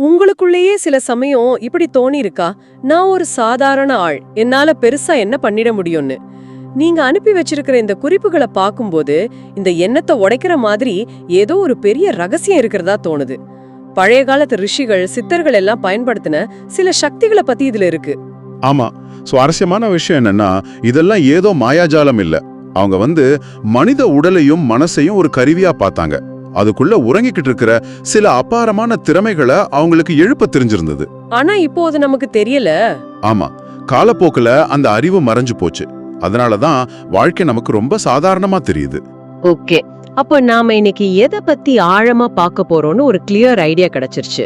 உங்களுக்குள்ளேயே சில சமயம் இப்படி தோணியிருக்கா? நான் ஒரு சாதாரண ஆள். என்னால பெருசா என்ன பண்ணிட முடியும்னு. நீங்க அனுப்பி வச்சிருக்கிற இந்த குறிப்புகளை பார்க்கும்போது இந்த எண்ணத்தை உடைக்கிற மாதிரி ஏதோ ஒரு பெரிய ரகசியம் இருக்கிறதா தோணுது. பழைய காலத்து ரிஷிகள் சித்தர்கள் எல்லாம் பயன்படுத்தின சில சக்திகளை பத்தி இதுல இருக்கு. ஆமா. சுவாரஸ்யமான விஷயம் என்னன்னா இதெல்லாம் ஏதோ மாயாஜாலம் இல்ல. அவங்க வந்து மனித உடலையும் மனசையும் ஒரு கருவியா பார்த்தாங்க. அதுக்குள்ள உறங்கிக்கிட்டு இருக்கிற சில அபாரமான திறமைகளை அவங்களுக்கு எழுப்ப தெரிஞ்சிருந்தது. ஆனா இப்போ அது நமக்கு தெரியல. ஆமா காலப்போக்குல அந்த அறிவு மறைஞ்சு போச்சு. அதனாலதான் வாழ்க்கை நமக்கு ரொம்ப சாதாரணமா தெரியுது. ஓகே அப்போ நாம இன்னைக்கு எதை பத்தி ஆழமா பார்க்க போறோம்னு ஒரு கிளியர் ஐடியா கிடைச்சிருச்சு.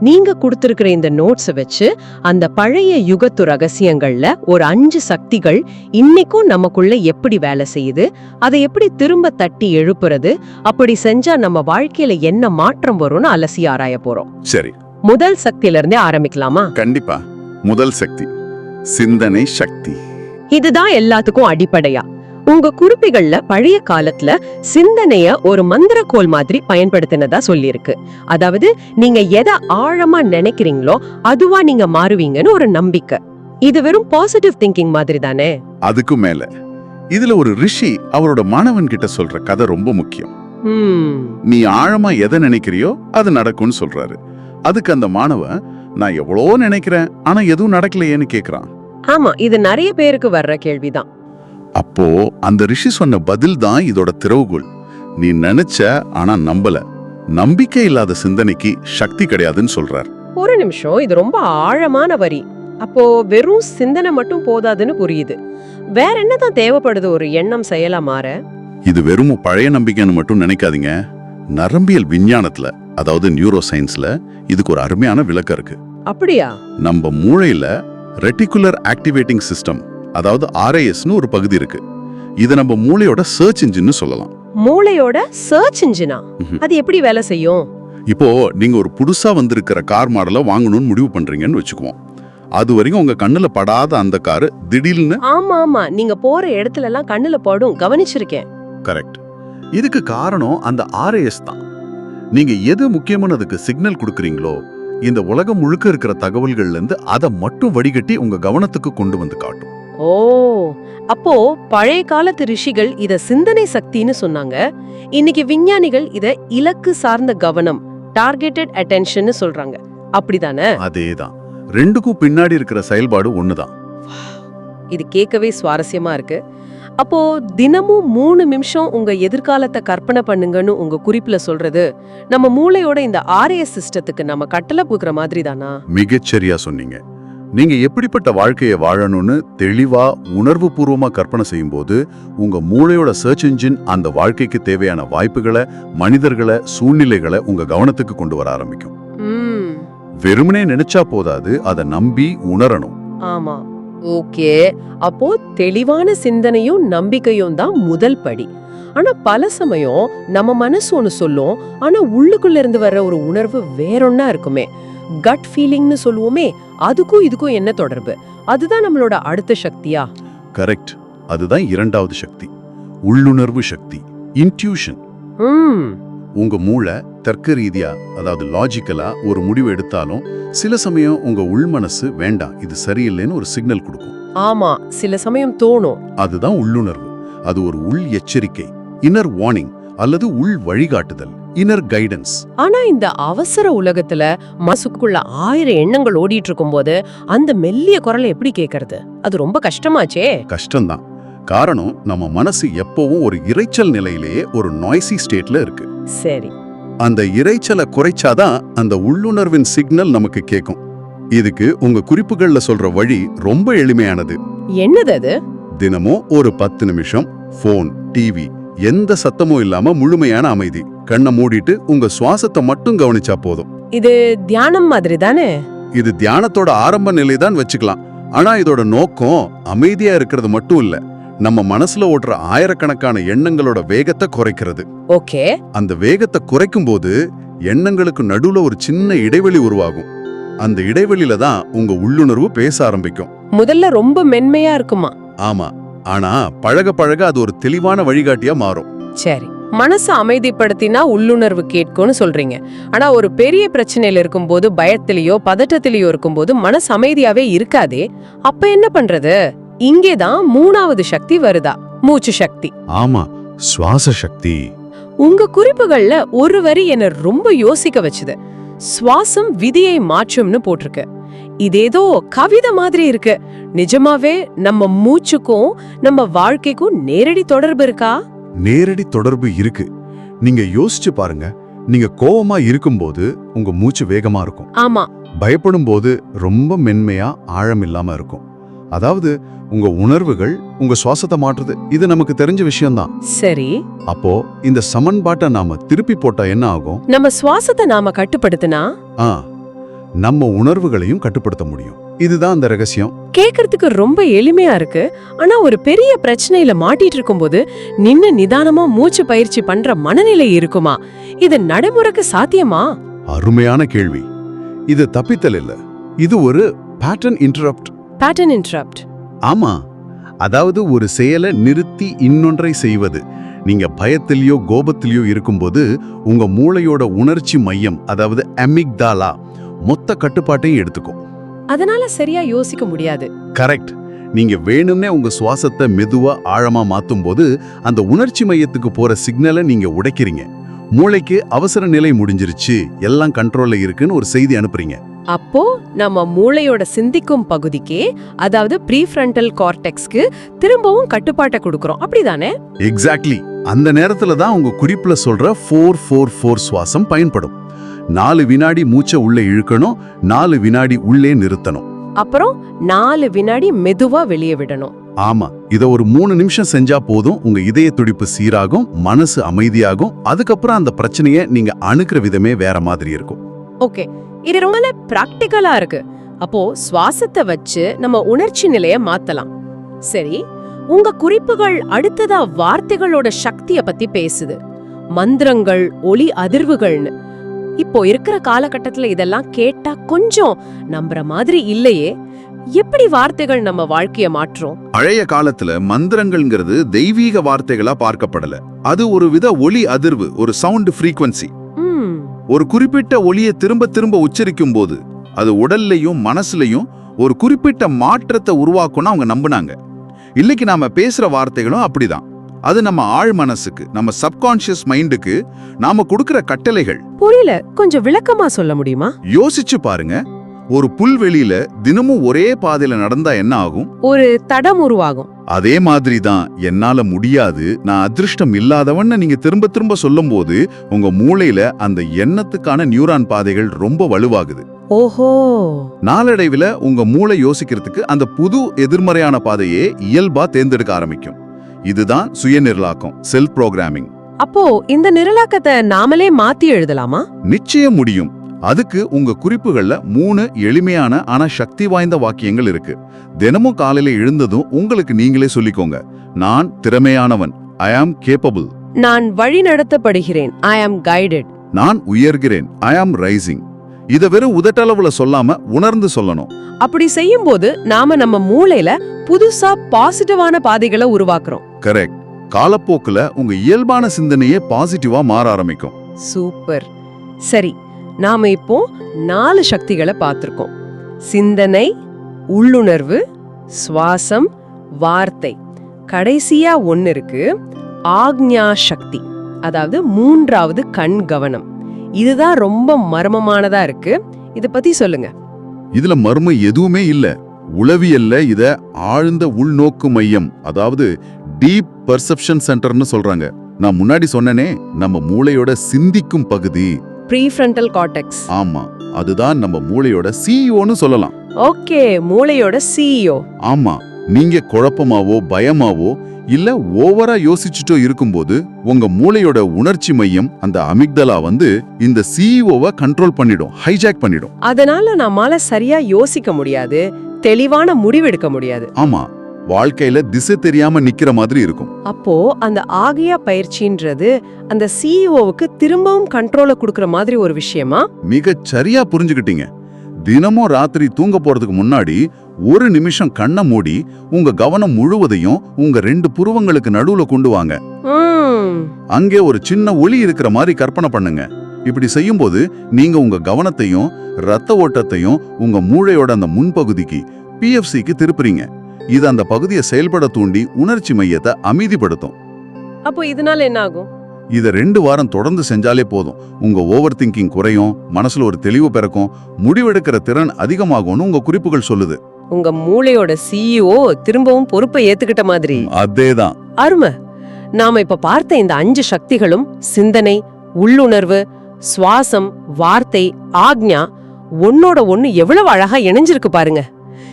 நீங்க கொடுத்திருக்கிற இந்த நோட்ஸை வச்சு அந்த பழைய யுகத்து ரகசியங்கள்ல ஒரு அஞ்சு சக்திகள் இன்னைக்கும் நமக்குள்ள எப்படி வேலை செய்யுது அதை எப்படி திரும்ப தட்டி எழுப்புறது அப்படி செஞ்சா நம்ம வாழ்க்கையில என்ன மாற்றம் வரும்னு அலசி ஆராய போறோம். சரி. முதல் சக்தியில இருந்தே ஆரம்பிக்கலாமா? கண்டிப்பா. முதல் சக்தி சிந்தனை சக்தி. இதுதான் எல்லாத்துக்கும் அடிப்படையா. உங்க குறிப்புகள்ல பழைய காலத்துல சிந்தனைய ஒரு மந்திரக்கோல் மாதிரி பயன்படுத்தினதா சொல்லியிருக்கு. அதாவது நீங்க எதை ஆழமா நினைக்கிறீங்களோ அதுவா நீங்க மாறுவீங்கன்னு ஒரு நம்பிக்கை. இது வெறும் பாசிட்டிவ் திங்கிங் மாதிரி தானே? அதுக்கு மேல. இதுல ஒரு ரிஷி அவரோட மாணவன் கிட்ட சொல்ற கதை ரொம்ப முக்கியம். நீ ஆழமா எதை நினைக்கிறியோ அது நடக்கும்னு சொல்றாரு. அதுக்கு அந்த மாணவன் நான் எவ்வளோ நினைக்கிறேன் ஆனா எதுவும் நடக்கலையேன்னு கேக்குறான். ஆமா இது நிறைய பேருக்கு வர்ற கேள்விதான். அப்போ அந்த ரிஷி சொன்ன பதில் தான் இதோட திறவுகோல் நீ நினைச்ச ஆனா நம்பல. நம்பிக்கை இல்லாத சிந்தனைக்கு சக்தி கிடையாதுன்னு சொல்றார். ஒரு நிமிஷம் இது ரொம்ப ஆழமான வரி. அப்போ வெறும் சிந்தனை மட்டும் போதாதுன்னு புரியுது. வேற என்னதான் தேவைப்படுது ஒரு எண்ணம் செயலா மாற? இது வெறும் பழைய நம்பிக்கைன்னு மட்டும் நினைக்காதீங்க. நரம்பியல் விஞ்ஞானத்துல அதாவது நியூரோ சயின்ஸ்ல இதுக்கு ஒரு அருமையான விளக்கம் இருக்கு. அப்படியா? நம்ம மூளையில ரெட்டிகுலர் ஆக்டிவேட்டிங் சிஸ்டம் அதாவது ஆர்ஐஎஸ்னு ஒரு பகுதி இருக்கு. இது நம்ம மூளையோட சர்ச் இன்ஜின்னு சொல்லலாம். மூளையோட சர்ச் இன்ஜினா. அது எப்படி வேலை செய்யும்? இப்போ நீங்க ஒரு புதுசா வந்திருக்கிற கார் மாடலை வாங்கணும்னு முடிவு பண்றீங்கன்னு வச்சுக்குவோம். அது வரைக்கும் உங்க கண்ணுல படாத அந்த கார் திடீர்னு ஆமா ஆமா. நீங்க போற இடத்துல எல்லாம் கண்ணுல படும். கவனிச்சிருக்கேன். கரெக்ட் இதுக்கு காரணம் அந்த ஆர்ஏஎஸ் தான். நீங்க எது முக்கியமானதுக்கு சிக்னல் கொடுக்குறீங்களோ இந்த உலகம் முழுக்க இருக்கிற தகவல்கள்ல இருந்து அதை மட்டும் வடிகட்டி உங்க கவனத்துக்கு கொண்டு வந்து காட்டும். ஓ அப்போ பழைய காலத்து ரிஷிகள் இத சிந்தனை சக்தின்னு சொன்னாங்க. இன்னைக்கு விஞ்ஞானிகள் இத இலக்கு சார்ந்த கவனம் டார்கெட்டட் அட்டென்ஷன் சொல்றாங்க. அப்படிதானே? அதேதான். ரெண்டுக்கும் பின்னாடி இருக்கிற செயல்பாடு ஒண்ணுதான். இது கேட்கவே சுவாரஸ்யமா இருக்கு. அப்போ தினமும் மூணு நிமிஷம் உங்க எதிர்காலத்தை கற்பனை பண்ணுங்கன்னு உங்க குறிப்புல சொல்றது நம்ம மூளையோட இந்த ஆர்ஏஎஸ் சிஸ்டத்துக்கு நம்ம கட்டளை பூக்குற மாதிரி தானா மிகச்சரியா சொன்னீங்க. நீங்க எப்படிப்பட்ட வாழ்க்கையை வாழணும்னு தெளிவா உணர்வு பூர்வமா கற்பனை செய்யும்போது உங்க மூளையோட சர்ச் இன்ஜின் அந்த வாழ்க்கைக்கு தேவையான வாய்ப்புகளை மனிதர்களை சூழ்நிலைகளை உங்க கவனத்துக்கு கொண்டு வர ஆரம்பிக்கும். வெறுமனே நினைச்சா போதாது அதை நம்பி உணரணும். ஆமா. ஓகே. அப்போ தெளிவான சிந்தனையும் நம்பிக்கையும் தான் முதல் படி. ஆனா பல சமயம் நம்ம மனசு ஒன்னு சொல்லும் ஆனா உள்ளுக்குள்ள இருந்து வர்ற ஒரு உணர்வு வேறொன்னா இருக்குமே. கட் ஃபீலிங்னு சொல்லுவோமே அதுக்கும் இதுக்கும் என்ன தொடர்பு? அதுதான் நம்மளோட அடுத்த சக்தியா? கரெக்ட் அதுதான் இரண்டாவது சக்தி. உள்ளுணர்வு சக்தி. இன்ட்யூஷன் உங்க மூளை தர்க்க ரீதியா அதாவது லாஜிக்கலா ஒரு முடிவு எடுத்தாலும் சில சமயம் உங்க உள் மனசு வேண்டாம் இது சரியில்லைன்னு ஒரு சிக்னல் கொடுக்கும். ஆமா சில சமயம் தோணும். அதுதான் உள்ளுணர்வு. அது ஒரு உள் எச்சரிக்கை. இன்னர் வார்னிங் அல்லது உள் வழிகாட்டுதல் இன்னர் கைடன்ஸ் ஆனா இந்த அவசர உலகத்துல மனசுக்குள்ள ஆயிரம் எண்ணங்கள் ஓடிட்டு இருக்கும்போது அந்த மெல்லிய குரலை எப்படி கேக்குறது? அது ரொம்ப கஷ்டமாச்சே. கஷ்டம்தான். காரணம் நம்ம மனசு எப்பவும் ஒரு இரைச்சல் நிலையிலேயே ஒரு நாய்ஸி ஸ்டேட்ல இருக்கு. சரி. அந்த இரைச்சலை குறைச்சாதான் அந்த உள்ளுணர்வின் சிக்னல் நமக்கு கேட்கும் இதுக்கு உங்க குறிப்புகள்ல சொல்ற வழி ரொம்ப எளிமையானது. என்னது அது? தினமும் ஒரு பத்து நிமிஷம் ஃபோன் டிவி எந்த சத்தமும் இல்லாம முழுமையான அமைதி. கண்ணை மூடிட்டு உங்க சுவாசத்தை மட்டும் கவனிச்சா போதும். இது தியானம் மாதிரி தானே இது தியானத்தோட ஆரம்ப நிலை தான் வச்சுக்கலாம். ஆனா இதோட நோக்கம் அமைதியா இருக்கிறது மட்டும் இல்ல நம்ம மனசுல ஓடுற ஆயிரக்கணக்கான எண்ணங்களோட வேகத்தை குறைக்கிறது. ஓகே. அந்த வேகத்தை குறைக்கும் போது எண்ணங்களுக்கு நடுவுல ஒரு சின்ன இடைவெளி உருவாகும். அந்த இடைவெளியில தான் உங்க உள்ளுணர்வு பேச ஆரம்பிக்கும். முதல்ல ரொம்ப மென்மையா இருக்குமா? ஆமா. ஆனா பழக பழக அது ஒரு தெளிவான வழிகாட்டியா மாறும். சரி. மனசை அமைதிப்படுத்தினா உள்ளுணர்வு கேட்கும்னு சொல்றீங்க. ஆனா ஒரு பெரிய பிரச்சனையில இருக்கும்போது பயத்திலயோ பதட்டத்திலயோ இருக்கும்போது மனசு அமைதியாவே இருக்காதே. அப்ப என்ன பண்றது? இங்கேதான் மூணாவது சக்தி வருதா? மூச்சு சக்தி. ஆமா சுவாச சக்தி. உங்க குறிப்புகள்ல ஒரு வரி என்ன ரொம்ப யோசிக்க வச்சுது. சுவாசம் விதியை மாற்றும்னு போட்டிருக்கு. இதேதோ கவிதை மாதிரி இருக்கு. நிஜமாவே நம்ம மூச்சுக்கும் நம்ம வாழ்க்கைக்கும் நேரடி தொடர்பு இருக்கா? நேரடி தொடர்பு இருக்கு. நீங்க யோசிச்சு பாருங்க. நீங்க கோவமா இருக்கும்போது உங்க மூச்சு வேகமா இருக்கும். ஆமா. பயப்படும் போது ரொம்ப மென்மையா ஆழம் இல்லாம இருக்கும். அதாவது உங்க உணர்வுகள் உங்க சுவாசத்தை மாற்றுது. இது நமக்கு தெரிஞ்ச விஷயம்தான். சரி. அப்போ இந்த சமன்பாட்டை நாம திருப்பி போட்டா என்ன ஆகும்? நம்ம சுவாசத்தை நாம கட்டுப்படுத்தினா? ஆ. நம்ம உணர்வுகளையும் கட்டுப்படுத்த முடியும். இதுதான் அந்த ரகசியம். கேக்குறதுக்கு ரொம்ப எளிமையா இருக்கு. ஆனா ஒரு பெரிய பிரச்சனையில மாட்டிட்டு இருக்கும்போது நின்னு நிதானமா மூச்சு பயிற்சி பண்ற மனநிலை இருக்குமா? இது நடைமுறைக்கு சாத்தியமா? அருமையான கேள்வி. இது தப்பித்தல் இல்ல. இது ஒரு பேட்டர்ன் இன்டரப்ட் பேட்டர்ன் இன்டரப்ட் ஆமா. அதாவது ஒரு செயலை நிறுத்தி இன்னொன்றை செய்வது. நீங்க பயத்திலயோ கோபத்திலயோ இருக்கும்போது உங்க மூளையோட உணர்ச்சி மையம் அதாவது அமிக்தாலா மொத்த கட்டுப்பாட்டையும் எடுத்துக்கும் அதனால சரியா யோசிக்க முடியாது. கரெக்ட் நீங்க வேணும்னே உங்க சுவாசத்தை மெதுவா ஆழமா மாத்தும் போது அந்த உணர்ச்சி மையத்துக்கு போற சிக்னலை நீங்க உடைக்கிறீங்க. மூளைக்கு அவசர நிலை முடிஞ்சிருச்சு எல்லாம் கண்ட்ரோல்ல இருக்குன்னு ஒரு செய்தி அனுப்புறீங்க. அப்போ நம்ம மூளையோட சிந்திக்கும் பகுதிக்கே அதாவது ப்ரீஃப்ரண்டல் கார்டெக்ஸ்க்கு திரும்பவும் கட்டுப்பாட்டை கொடுக்கறோம். அப்படிதானே? எக்ஸாக்ட்லி அந்த நேரத்துல தான் உங்க குறிப்புல சொல்ற ஃபோர் ஃபோர் ஃபோர் சுவாசம் பயன்படும். நாலு வினாடி மூச்சை உள்ளே இழுக்கணும் நாலு வினாடி உள்ளே நிறுத்தணும். அப்புறம் நாலு வினாடி மெதுவா வெளியே விடணும். ஆமா இத ஒரு மூணு நிமிஷம் செஞ்சா போதும் உங்க இதய துடிப்பு சீராகும் மனசு அமைதியாகும் அதுக்கப்புறம் அந்த பிரச்சனையை நீங்க அணுக்கிற விதமே வேற மாதிரி இருக்கும். ஓகே இது ரொம்ப பிராக்டிக்கலா இருக்கு. அப்போ சுவாசத்தை வச்சு நம்ம உணர்ச்சி நிலைய மாத்தலாம். சரி உங்க குறிப்புகள் அடுத்ததா வார்த்தைகளோட சக்திய பத்தி பேசுது. மந்திரங்கள் ஒளி அதிர்வுகள்னு. இப்போ இருக்கிற காலகட்டத்துல இதெல்லாம் கேட்டா கொஞ்சம் நம்புற மாதிரி இல்லையே. எப்படி வார்த்தைகள் நம்ம வாழ்க்கைய மாற்றும் பழைய காலத்துல மந்திரங்கள்ங்கிறது தெய்வீக வார்த்தைகளா பார்க்கப்படல. அது ஒரு வித ஒலி அதிர்வு ஒரு சவுண்ட் ஃப்ரீக்வன்சி ஒரு குறிப்பிட்ட ஒலியை திரும்ப திரும்ப உச்சரிக்கும் போது அது உடல்லையும் மனசுலயும் ஒரு குறிப்பிட்ட மாற்றத்தை உருவாக்கும்னு அவங்க நம்புனாங்க. இன்னைக்கு நாம பேசுற வார்த்தைகளும் அப்படிதான். அது நம்ம ஆழ் மனசுக்கு நம்ம சப்கான்ஷியஸ் மைண்டுக்கு நாம கொடுக்கிற கட்டளைகள். புரியல. கொஞ்சம் விளக்கமா சொல்ல முடியுமா? யோசிச்சு பாருங்க. ஒரு புல்வெளியில தினமும் ஒரே பாதையில நடந்தா என்ன ஆகும்? ஒரு தடம் உருவாகும். அதே மாதிரி தான் என்னால முடியாது நான் அதிர்ஷ்டம் இல்லாதவன்னு நீங்க திரும்ப திரும்ப சொல்லும்போது உங்க மூளையில அந்த எண்ணத்துக்கான நியூரான் பாதைகள் ரொம்ப வலுவாகுது. ஓஹோ. நாளடைவில் உங்க மூளை யோசிக்கிறதுக்கு அந்த புது எதிர்மறையான பாதையே இயல்பா தேர்ந்தெடுக்க ஆரம்பிக்கும். இதுதான் சுயநிரலாக்கம் செல்ஃப் ப்ரோக்ராமிங் அப்போ இந்த நிரலாக்கத்தை நாமளே மாத்தி எழுதலாமா? நிச்சயம் முடியும். அதுக்கு உங்க குறிப்புகள்ல மூணு எளிமையான ஆனா சக்தி வாய்ந்த வாக்கியங்கள் இருக்கு. தினமும் காலையில எழுந்ததும் உங்களுக்கு நீங்களே சொல்லிக்கோங்க. நான் திறமையானவன். ஐ ஆம் கேப்பபிள் நான் வழி நடத்தப்படுகிறேன். ஐ ஆம் கைடட் நான் உயர்கிறேன். ஐ ஆம் ரைசிங் இத வெறும் உதட்டளவுல சொல்லாம உணர்ந்து சொல்லணும். அப்படி செய்யும்போது நாம நம்ம மூளையில புதுசா பாசிட்டிவான பாதைகளை உருவாக்குறோம். கரெக்ட் காலப்போக்குல உங்க இயல்பான சிந்தனையே பாசிட்டிவா மாற ஆரம்பிக்கும். சூப்பர் சரி நாம இப்போ நாலு சக்திகளை பார்த்திருக்கோம். சிந்தனை உள்ளுணர்வு சுவாசம் வார்த்தை. கடைசியா ஒன்னு இருக்கு ஆக்ஞா சக்தி. அதாவது மூன்றாவது கண் கவனம். இதுதான் ரொம்ப மர்மமானதா இருக்கு. இத பத்தி சொல்லுங்க. இதுல மர்மம் எதுவுமே இல்ல. உளவியல்ல இத ஆழ்ந்த உள்நோக்கு மையம் அதாவது டீப் பர்செப்ஷன் சென்டர்னு சொல்றாங்க. நான் முன்னாடி சொன்னனே நம்ம மூளையோட சிந்திக்கும் பகுதி. Prefrontal cortex. ஆமா அதுதான் நம்ம மூளையோட சிஇஓன்னு சொல்லலாம். ஓகே மூளையோட சிஇஓ ஆமா நீங்க குழப்பமாவோ பயமாவோ இல்ல ஓவரா யோசிச்சுட்டோ இருக்கும்போது உங்க மூளையோட உணர்ச்சி மையம் அந்த அமிக்தலா வந்து இந்த சிஇஓவை கண்ட்ரோல் பண்ணிடும் ஹைஜாக் பண்ணிடும். அதனால நம்மால சரியா யோசிக்க முடியாது தெளிவான முடிவெடுக்க முடியாது. ஆமா வாழ்க்கையில திசை தெரியாம நிக்கிற மாதிரி இருக்கும். அப்போ அந்த ஆகியா பயிற்சின்றது அந்த சிஇஓவுக்கு திரும்பவும் கண்ட்ரோலை கொடுக்கற மாதிரி ஒரு விஷயமா? மிகச் சரியா புரிஞ்சுக்கிட்டீங்க. தினமும் ராத்திரி தூங்க போறதுக்கு முன்னாடி ஒரு நிமிஷம் கண்ணை மூடி உங்க கவனம் முழுவதையும் உங்க ரெண்டு புருவங்களுக்கு நடுவுல கொண்டு வாங்க. அங்கே ஒரு சின்ன ஒளி இருக்கிற மாதிரி கற்பனை பண்ணுங்க. இப்படி செய்யும்போது நீங்க உங்க கவனத்தையும் ரத்த ஓட்டத்தையும் உங்க மூளையோட அந்த முன்பகுதிக்கு பிஎஃப்சிக்கு திருப்புறீங்க. இது அந்த பகுதியை செயல்பட தூண்டி உணர்ச்சி மையத்தை அமைதிப்படுத்தும். அப்போ இதனால என்ன ஆகும் இதை ரெண்டு வாரம் தொடர்ந்து செஞ்சாலே போதும். உங்க ஓவர் திங்கிங் குறையும் மனசுல ஒரு தெளிவு பிறக்கும் முடிவெடுக்கிற திறன் அதிகமாகும்னு உங்க குறிப்புகள் சொல்லுது. உங்க மூளையோட சிஇஓ திரும்பவும் பொறுப்பை ஏத்துக்கிட்ட மாதிரி. அதேதான். அருமை. நாம இப்ப பார்த்த இந்த அஞ்சு சக்திகளும் சிந்தனை உள்ளுணர்வு சுவாசம் வார்த்தை ஆக்ஞா ஒன்னோட ஒண்ணு எவ்வளவு அழகா இணைஞ்சிருக்கு பாருங்க.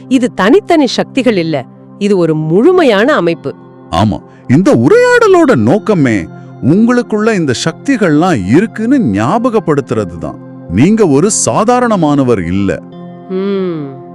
இது தனித்தனி சக்திகள் இல்ல இது ஒரு முழுமையான அமைப்பு. ஆமா. இந்த உரையாடலோட நோக்கமே உங்களுக்குள்ள இந்த சக்திகள்லாம் இருக்குன்னு ஞாபகப்படுத்துறது தான் நீங்க ஒரு சாதாரணமானவர் இல்ல.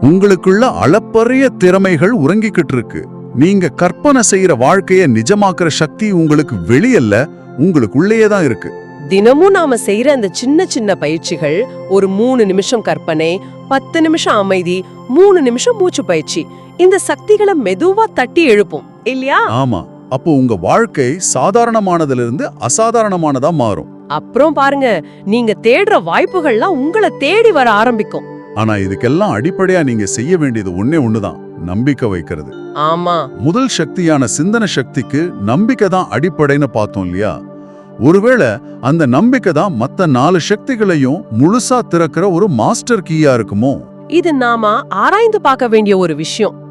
உங்களுக்குள்ள அளப்பரிய திறமைகள் உறங்கிக்கிட்டு இருக்கு. நீங்க கற்பனை செய்யற வாழ்க்கைய நிஜமாக்குற சக்தி உங்களுக்கு வெளியல்ல உங்களுக்குள்ளேயே தான் இருக்கு. தினமும் நாம செய்யற அந்த சின்ன சின்ன பயிற்சிகள் ஒரு மூணு நிமிஷம் கற்பனை பத்து நிமிஷம் அமைதி மூணு நிமிஷம் மூச்சு பயிற்சி இந்த சக்திகளை மெதுவா தட்டி எழுப்பும் இல்லையா? ஆமா. அப்போ உங்க வாழ்க்கை சாதாரணமானதுல இருந்து அசாதாரணமானதா மாறும். அப்புறம் பாருங்க நீங்க தேடுற வாய்ப்புகள்லாம் உங்களை தேடி வர ஆரம்பிக்கும். ஆனா இதுக்கெல்லாம் அடிப்படையா நீங்க செய்ய வேண்டியது ஒண்ணே ஒண்ணுதான் நம்பிக்கை வைக்கிறது. ஆமா. முதல் சக்தியான சிந்தன சக்திக்கு நம்பிக்கை தான் அடிப்படைன்னு பார்த்தோம் இல்லையா? ஒருவேளை அந்த நம்பிக்கை தான் மத்த நாலு சக்திகளையும் முழுசா திறக்கிற ஒரு மாஸ்டர் கீயா இருக்குமோ? இது நாம ஆராய்ந்து பார்க்க வேண்டிய ஒரு விஷயம்.